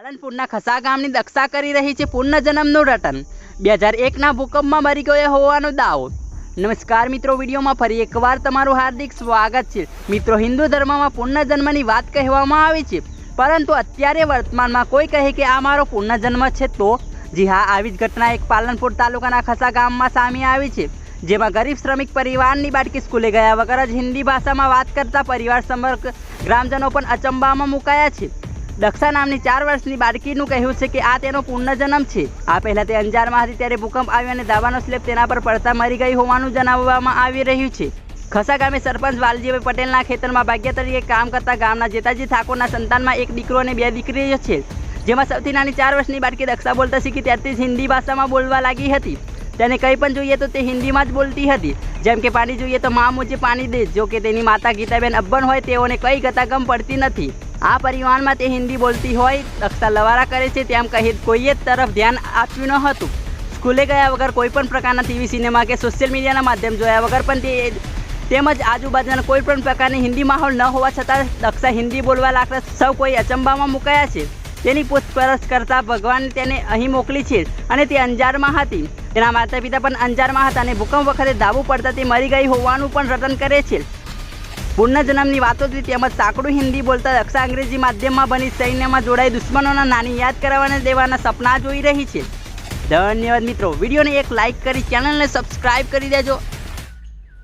પાલનપુરના ખસા ગામની દક્ષા કરી રહી છે પુનઃજન્મનું રટન. બે હજાર એકના ભૂકંપમાં મરી ગયો હોવાનો દાવો. નમસ્કાર મિત્રો, વિડીયોમાં ફરી એકવાર તમારું હાર્દિક સ્વાગત છે. મિત્રો, હિન્દુ ધર્મમાં પુનઃજન્મની વાત કહેવામાં આવે છે. પરંતુ અત્યારે વર્તમાનમાં કોઈ કહે કે આ મારો પુનઃજન્મ છે તો? જી હા, આવી જ ઘટના એક પાલનપુર તાલુકાના ખસા ગામમાં સામે આવી છે. જેમાં ગરીબ શ્રમિક પરિવારની બાળકી સ્કૂલે ગયા વગર જ હિન્દી ભાષામાં વાત કરતા પરિવાર સમગ્ર ગ્રામજનો પણ અચંબામાં મુકાયા છે. દક્ષા નામની ચાર વર્ષની બાળકીનું કહેવું છે કે આ તેનો પુનર્જન્મ છે. આ પહેલાં તે અંજારમાં હતી, ત્યારે ભૂકંપ આવ્યો અને દાવાનો સ્લેબ તેના પર પડતા મરી ગઈ હોવાનું જણાવવામાં આવી રહ્યું છે. ખસા ગામે સરપંચ વાલજીભાઈ પટેલના ખેતરમાં ભાગ્ય તરીકે કામ કરતા ગામના જેતાજી ઠાકોરના સંતાનમાં એક દીકરો અને બે દીકરીઓ છે. જેમાં સૌથી નાની ચાર વર્ષની બાળકી દક્ષા બોલતા શીખી, ત્યારથી જ હિન્દી ભાષામાં બોલવા લાગી હતી. તેને કંઈ પણ જોઈએ તો તે હિન્દીમાં જ બોલતી હતી. જેમ કે પાણી જોઈએ તો મા મુજે પાણી દે, જો કે તેની માતા ગીતાબેન અબ્બન હોય તેઓને કંઈ ગતાગમ પડતી નથી. આ પરિવારમાં તે હિન્દી બોલતી હોય દક્ષા લવારા કરે છે, તેમ કહી કોઈએ તરફ ધ્યાન આપ્યું ન હતું. સ્કૂલે ગયા વગર કોઈ પણ પ્રકારના ટીવી સિનેમા કે સોશિયલ મીડિયાના માધ્યમ જોયા વગર પણ તે તેમજ આજુબાજુના કોઈ પણ પ્રકારની હિન્દી માહોલ ન હોવા છતાં દક્ષા હિન્દી બોલવા લાગતા સૌ કોઈ અચંબામાં મુકાયા છે. તેની પૂછપરછ કરતા ભગવાન તેને અહીં મોકલી છે અને તે અંજારમાં હતી. તેના માતા પિતા પણ અંજારમાં હતા અને ભૂકંપ વખતે ધાબુ પડતા તે મરી ગઈ હોવાનું પણ રટન કરે છે. પુનર્જન્મની વાતોથી તેમજ સાંકડું હિન્દી બોલતા દક્ષા અંગ્રેજી માધ્યમમાં બની સૈન્યમાં જોડાઈ દુશ્મનોના નાની યાદ કરાવવાને દેવાના સપના જોઈ રહી છે. ધન્યવાદ મિત્રો. વિડીયોને એક લાઇક કરી, ચેનલને સબસ્ક્રાઇબ કરી દેજો.